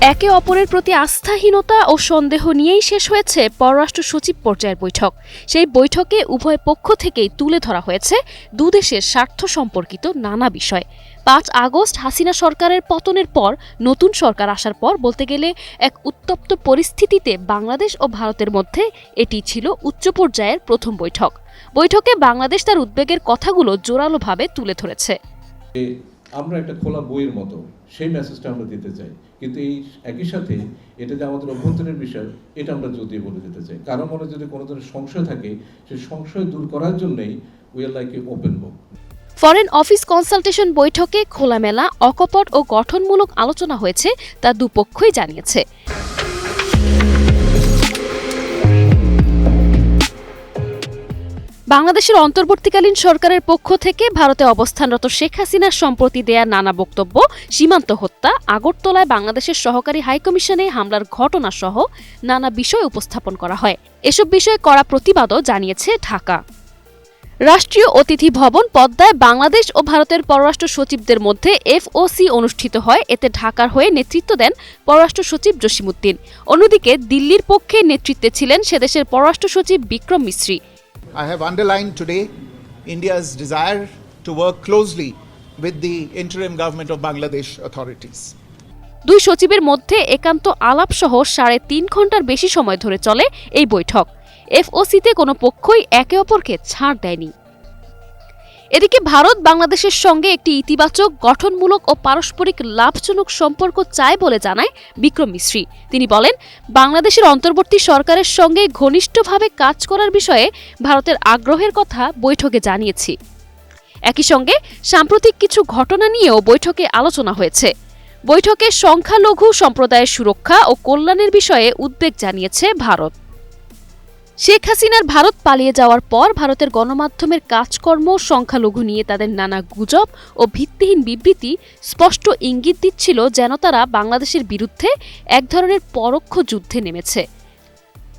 একে অপরের প্রতি আস্থাহীনতা ও সন্দেহ নিয়েই শেষ হয়েছে পররাষ্ট্র সচিব পর্যায়ের বৈঠক। সেই বৈঠকে উভয় পক্ষ থেকেই তুলে ধরা হয়েছে দুদেশের স্বার্থ সম্পর্কিত নানা বিষয়। পাঁচ আগস্ট হাসিনা সরকারের পতনের পর, নতুন সরকার আসার পর বলতে গেলে এক উত্তপ্ত পরিস্থিতিতে বাংলাদেশ ও ভারতের মধ্যে এটি ছিল উচ্চ পর্যায়ের প্রথম বৈঠক। বৈঠকে বাংলাদেশ তার উদ্বেগের কথাগুলো জোরালোভাবে তুলে ধরেছে। আমরা একটা খোলা বইয়ের মতো, সেই মেসেজটা আমরা দিতে চাই। কিন্তু এই একই সাথে এটা যে আমাদের অভ্যন্তরীণ বিষয়, এটা আমরা যদি বলে দিতে চাই। কারও মনে যদি কোনো ধরনের সংশয় থাকে সেই সংশয় দূর করার জন্যই we are like a open book foreign office consultation বৈঠকে খোলামেলা, অকপট ও গঠনমূলক আলোচনা হয়েছে, তা দুপক্ষই জানিয়েছে। বাংলাদেশের অন্তর্বর্তীকালীন সরকারের পক্ষ থেকে ভারতে অবস্থানরত শেখ হাসিনার সম্প্রতি দেয়া নানা বক্তব্য, সীমান্ত হত্যা, আগরতলায় বাংলাদেশের সহকারী হাইকমিশনে হামলার ঘটনা সহ নানা বিষয় উপস্থাপন করা হয়। এসব বিষয়ে কড়া প্রতিবাদও জানিয়েছে ঢাকা। রাষ্ট্রীয় অতিথি ভবন পদ্মায় বাংলাদেশ ও ভারতের পররাষ্ট্র সচিবদের মধ্যে এফওসি অনুষ্ঠিত হয়। এতে ঢাকার হয়ে নেতৃত্ব দেন পররাষ্ট্র সচিব জসিমুদ্দিন অন্যদিকে দিল্লির পক্ষে নেতৃত্বে ছিলেন সেদেশের পররাষ্ট্র সচিব Vikram Misri I have underlined today India's desire to work closely with the interim government of Bangladesh authorities. দুই সচিবের মধ্যে একান্ত আলাপ সহ সাড়ে তিন ঘণ্টার বেশি সময় ধরে চলে এই বৈঠক এফওসিতে কোনো পক্ষই একে অপরকে ছাড় দেয়নি এদিকে ভারত বাংলাদেশের সঙ্গে একটি ইতিবাচক, গঠনমূলক ও পারস্পরিক লাভজনক সম্পর্ক চায় বলে জানায় বিক্রম মিশ্রি। তিনি বলেন, বাংলাদেশের অন্তর্বর্তী সরকারের সঙ্গে ঘনিষ্ঠভাবে কাজ করার বিষয়ে ভারতের আগ্রহের কথা বৈঠকে জানিয়েছি। একই সঙ্গে সাম্প্রতিক কিছু ঘটনা নিয়েও বৈঠকে আলোচনা হয়েছে। বৈঠকে সংখ্যালঘু সম্প্রদায়ের সুরক্ষা ও কল্যাণের বিষয়ে উদ্বেগ জানিয়েছে ভারত। শেখ হাসিনার ভারত পালিয়ে যাওয়ার পর ভারতের গণমাধ্যমের কাজকর্ম সংখ্যালঘু নিয়ে তাদের নানা গুজব ও ভিত্তিহীন বিবৃতি স্পষ্ট ইঙ্গিত দিচ্ছিল যেন তারা বাংলাদেশের বিরুদ্ধে এক ধরনের পরোক্ষ যুদ্ধে নেমেছে।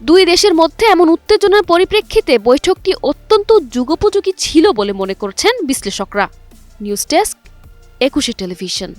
দুই দেশের মধ্যে এমন উত্তেজনার পরিপ্রেক্ষিতে বৈঠকটি অত্যন্ত যুগোপযোগী ছিল বলে মনে করছেন বিশ্লেষকরা। News desk, Ekushey television.